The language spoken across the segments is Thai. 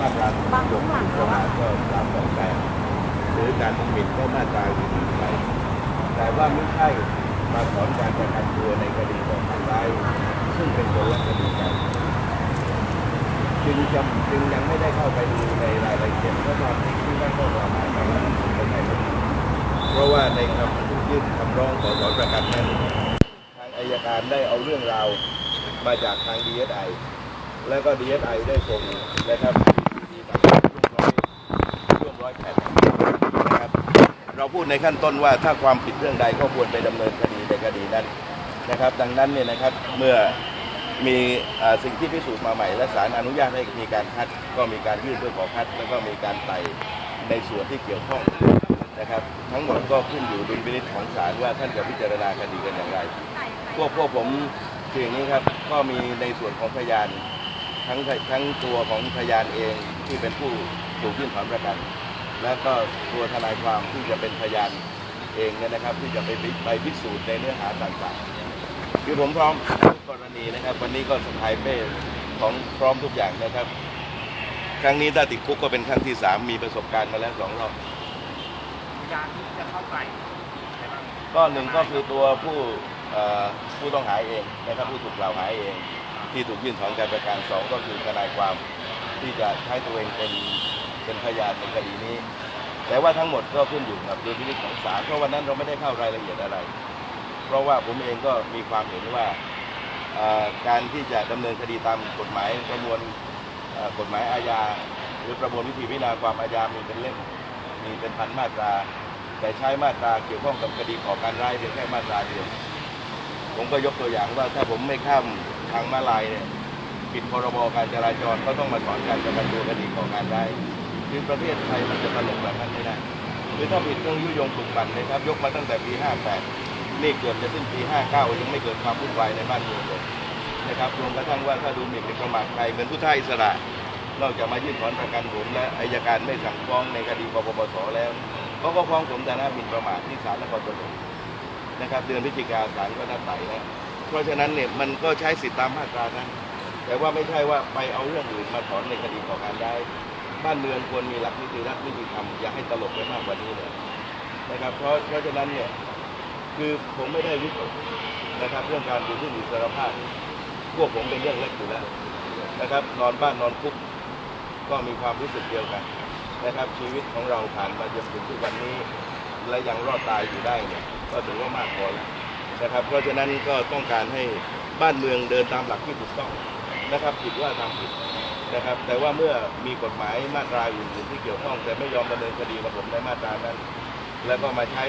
มาตราหกประมาณก็สามสองแปดหรือการหมิ่นก็มาตราอื่นๆไปแต่ว่าไม่ใช่มาถอนการประกันตัวในคดีก่อการร้ายซึ่งเป็นคนละคดีกันจึงจำจึงยังไม่ได้เข้าไปดูในรายละเอียดเพราะตอนที่ที่ได้ข้อกล่าวหาไปนั้นเป็นในคดีเพราะว่าในคำยื่นคำร้องขอถอนประกันนั้นทางอายการได้เอาเรื่องราวมาจากทาง DSI แล้วก็ DSI ได้ส่งนะครับมีต่างๆร่วมร้อยร่วมร้อยแผ่นนะครับ เรา พูดในขั้นต้นว่าถ้าความผิดเรื่องใดก็ควรไปดำเนินคดีในคดีนั้นนะครับ ดังนั้นเนี่ยนะครับเมื่อมีอสิ่งที่พิสูจน์มาใหม่ และศาลอนุญาตให้มีการคัด ก็มีการยื่นเพื่อขอคัด แล้วก็มีการไต่ในส่วนที่เกี่ยวข้องนะครับทั้งหมดก็ขึ้นอยู่ดุลพินิจของศาลว่าท่านจะพิจารณาคดีกันอย่างไร พวกพวกผมคืออย่างนี้ครับก็มีในส่วนของพยาน ทั้งทั้งตัวของพยานเองที่เป็นผู้ถูกยื่นถอนประกัน และก็ตัวทนายความที่จะเป็นพยานเองเนี่ยนะครับ ที่จะไปพิไปพิสูจน์ในเนื้อหาต่างๆ คือผมพร้อมทุกกรณีนะครับ วันนี้ก็สะพายเป้ของพร้อมทุกอย่างนะครับ ครั้งนี้ถ้าติดคุกก็เป็นครั้งที่สามมีประสบการณ์มาแล้วสองรอบพยานที่จะเข้าไปใช่ไหมก็หนึ่งก็คือตัวผู้เอ่อผู้ต้องหาเองนะครับผู้ถูกกล่าวหาเอง ที่ถูกยื่นถอนการประกันสองก็คือทนายความที่จะใช้ตัวเองเป็น เป็นพยานในคดีนี้ แต่ว่าทั้งหมดก็ขึ้นอยู่กับดุลพินิจของศาลเพราะวันนั้นเราไม่ได้เข้ารายละเอียดอะไร เพราะว่าผมเองก็มีความเห็นว่าการที่จะดำเนินคดีตามกฎหมายประมวลกฎหมายอาญาหรือประมวลวิธีพิจารณาความอาญามีเป็นเล่มมีเป็นพันมาตรา แต่ใช้มาตราเกี่ยวข้องกับคดีก่อการร้ายเพียงแค่มาตราเดียวผมก็ยกตัวอย่างว่าถ้าผมไม่ข้ามทางมาลายเนี่ยผิดพรบการจราจรก็ต้องมาถอนการประกันตัวคดีก่อการร้าย คือประเทศไทยมันจะตลกแบบนั้นไม่ได้คือถ้าผิดเรื่องยุยงปลุกปั่นนะครับ ยกมาตั้งแต่ปี 58 นี่เกือบจะสิ้นปี 59 ยังไม่เกิดความวุ่นวายในบ้านเมืองเลยนะครับรวมกระทั่งว่าถ้าดูหมิ่นหรือประมาทใครเหมือนผู้ท่าอิสระนอกจากมายื่นถอนประกันผมและอายการไม่สั่งฟ้องในคดีปปปสแล้วเขาก็ฟ้องผมฐานะหมิ่นประมาทที่ศาลนครปฐมนะครับเดือนพฤศจิกาศาลก็นัดไต่แล้วเพราะฉะนั้นเนี่ยมันก็ใช้สิทธิตามมาตรานั้นแต่ว่าไม่ใช่ว่าไปเอาเรื่องอื่นมาถอนในคดีก่อการได้ บ้านเมืองควรมีหลักนิติรัฐนิติธรรมอย่าให้ตลกไปมากกว่านี้เลยนะครับ เพราะเพราะฉะนั้นเนี่ยคือผมไม่ได้วิตกนะครับ เรื่องการดูที่อิสรภาพพวกผมเป็นเรื่องเล็กอยู่แล้วนะครับ นอนบ้านนอนคุกก็มีความรู้สึกเดียวกันนะครับ ชีวิตของเราผ่านมาจนถึงทุกวันนี้ และยังรอดตายอยู่ได้เนี่ยก็ถือว่ามากพอแล้วนะครับ เพราะฉะนั้นก็ต้องการให้บ้านเมืองเดินตามหลักที่ถูกต้องนะครับผิดว่าตามผิด นะครับ แต่ว่าเมื่อมีกฎหมายมาตราอื่นๆที่เกี่ยวข้อง แต่ไม่ยอมดำเนินคดีกับผมในมาตรานั้น แล้วก็มาใช้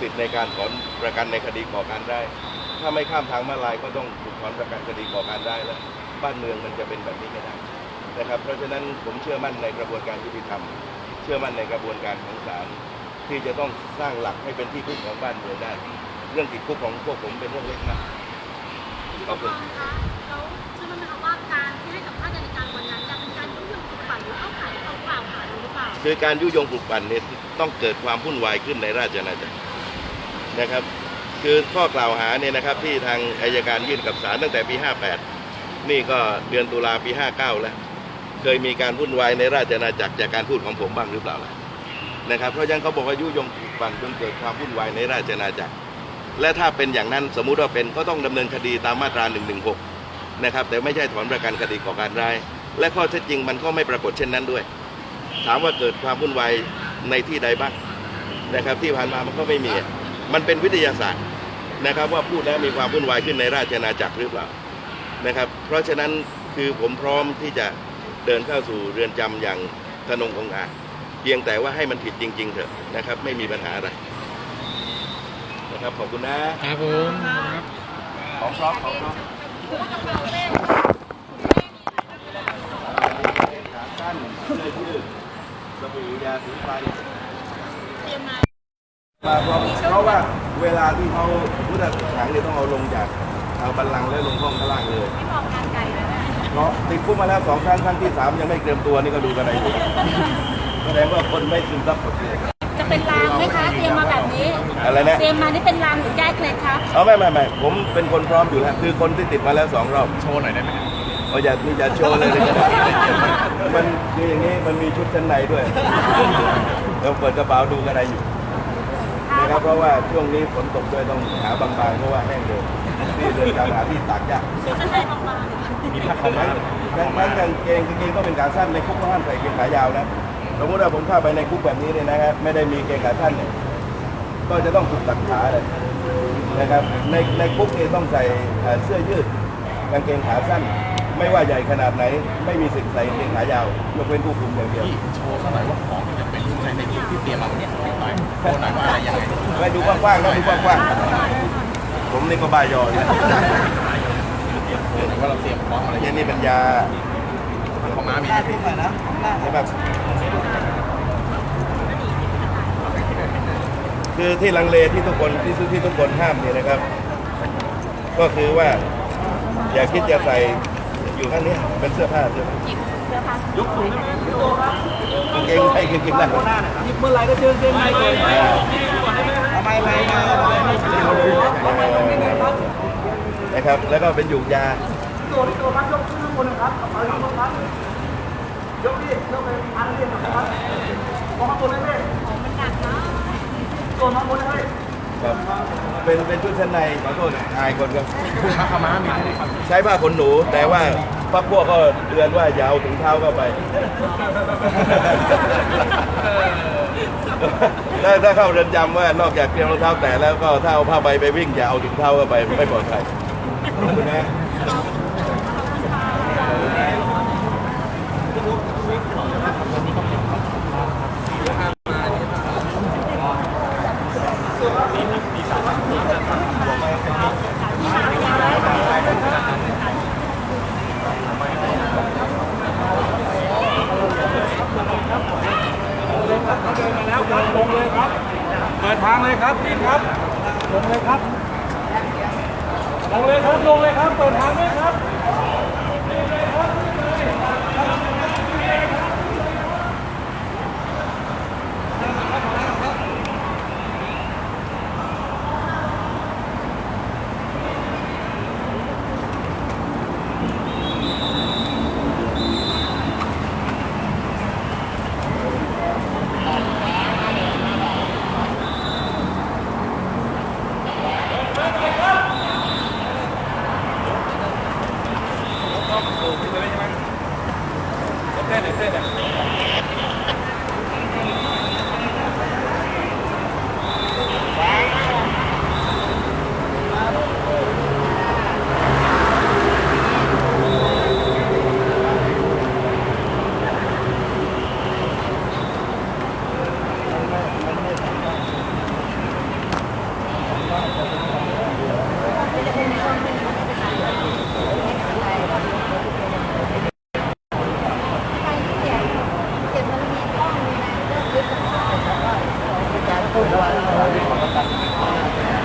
สิทธิ์ในการถอนประกันในคดีก่อการได้ ถ้าไม่ข้ามทางมาลายก็ต้องถูกถอนประกันคดีก่อการได้แล้วบ้านเมืองมันจะเป็นแบบนี้ไม่ได้นะครับ เพราะฉะนั้นผมเชื่อมั่นในกระบวนการยุติธรรม เชื่อมั่นในกระบวนการของศาลที่จะต้องสร้างหลักให้เป็นที่พึ่งของบ้านเมืองได้ เรื่องติดคุกของพวกผมเป็นเรื่องเล็กนะขอบคุณคะแล้วเชื่อ ไหมคะว่าการที่ให้สัมภาษณ์ในรายการวันนั้นเนี่ยเป็นการยุยงปลุกปั่นหรือเข้าข่ายเอากล่าวหาหรือเปล่า คือการยุยงปลุกปั่นเนี่ยต้องเกิดความวุ่นวายขึ้นในราชอาณาจักรนะครับ คือข้อกล่าวหาเนี่ยนะครับที่ทางอายการยื่นกับศาลตั้งแต่ปี 58 นี่ก็เดือนตุลาปี 59 แล้ว เคยมีการวุ่นวายในราชอาณาจักรจากการพูดของผมบ้างหรือเปล่าล่ะนะครับ เพราะฉะนั้นเขาบอกว่ายุยงปลุกปั่นจนเกิดความวุ่นวายในราชอาณาจักร และถ้าเป็นอย่างนั้นสมมุติว่าเป็นก็ต้องดำเนินคดีตามมาตรา 116 นะครับแต่ไม่ใช่ถอนประกันคดีก่อการร้าย และข้อเท็จจริงมันก็ไม่ปรากฏเช่นนั้นด้วย ถามว่าเกิดความวุ่นวายในที่ใดบ้างนะครับที่ผ่านมามันก็ไม่มี มันเป็นวิทยาศาสตร์นะครับว่าพูดแล้วมีความวุ่นวายขึ้นในราชอาณาจักรหรือเปล่านะครับเพราะฉะนั้นคือผมพร้อมที่จะเดินเข้าสู่เรือนจำอย่างทนงองอาจเพียงแต่ว่าให้มันผิดจริง ๆ เถอะนะครับ ไม่มีปัญหาอะไรนะครับขอบคุณนะครับผมครับของพร้อมของพร้อม ว่ากระเป๋าเป้ขาสั้นเสื้อยืดสบู่ยาสีฟันเตรียมมามาเพราะเพราะว่าเวลาที่เขาพุทธขังเนี่ยต้องเอาลงจากเอาบัลลังก์แล้วลงห้องข้างล่างเลยไม่มองการไกลเลยนะเพราะติดคุกมาแล้วสองครั้งครั้งที่สามยังไม่เตรียมตัวนี่ก็ดูกันไหนดูแสดงว่าคนไม่ซึมซับบทเรียนจะ เป็นรางไหมคะ เตรียมมาแบบนี้ อะไรนะ เตรียมมานี่เป็นรางหรือแก้เคล็ดคะเอาไม่ไม่ไม่ผมเป็นคนพร้อมอยู่แล้วคือคนที่ติดมาแล้วสองรอบโชว์หน่อยได้ไหมครับเอาอย่ามีอย่าโชว์เลยเลยก็ได้มันคืออย่างนี้มันมีชุดชั้นในด้วยเราเปิดกระเป๋าดูกันอะไรอยู่นะครับเพราะว่าช่วงนี้ฝนตกด้วยต้องหาบางๆเพราะว่าแห้งเลยนี่เดินทางหาที่ตากยากจะได้ออกมามีผ้าขาวม้าดังนั้นกางเกงจริงๆก็เป็นขาสั้นในคุกก็ห้ามใส่เกงขายาวนะ สมมติว่าผมเข้าไปในคุกแบบนี้เนี่ยนะครับไม่ได้มีเกงขาสั้นเนี่ยก็จะต้องถูกตัดขาเลยนะครับในในคุกเนี่ยต้องใส่เอ่อเสื้อยืดกางเกงขาสั้น ไม่ว่าใหญ่ขนาดไหน ไม่มีสิทธิ์ใส่กางเกงขายาวยกเว้นผู้คุมอย่างเดียวพี่โชว์สักหน่อยว่าของที่จะเป็นข้างในในที่ที่เตรียมมาวันนี้หน่อยโชว์หน่อยว่าอะไรยังไงไปดูกว้างๆนะดูกว้างๆผมนี่ก็บายออยู่ว่าเราเตรียมพร้อมอะไรอย่างนี้เป็นยา ของน้ามีใช่ไหมคือที่ลังเลที่ทุกคนที่ที่ทุกคนห้ามเนี่ยนะครับ ก็คือว่า อย่าคิดจะใส่อยู่ข้างนี้เป็นเสื้อผ้าเสื้อผ้ายกสูงได้ไหมกางเกงในกางเกงในหยิบเมื่อไหร่ก็เจอเกงในเลยทำไมไม่มานะครับ แล้วก็เป็นหยูกยาตัวที่ตัวพัดยกขึ้นข้างบนนะครับกระเป๋ายกลงครับ ยกดิยกไปพันเรียนนะครับมองข้างบนได้ไหมมันหนักเนาะตัวน้องบนได้ไหมครับเป็นเป็นชุดชั้นในขอโทษอายคนครับผ้าขม้ามีใช้ผ้าขนหนู แต่ว่าพักพวกก็เตือนว่าอย่าเอาถุงเท้าเข้าไปถ้าถ้าเข้าเรือนจำว่านอกจากเตรียมรองเท้าแตะแล้วก็ถ้าเอาผ้าใบไปวิ่งอย่าเอาถุงเท้าเข้าไปไม่ปลอดภัยขอ บคุณนะแล้วครับลงเลยครับ เปิดทางเลยครับนี่ครับ ลงเลยครับ ลงเลยครับ ลงเลยครับ เปิดทางด้วยครับ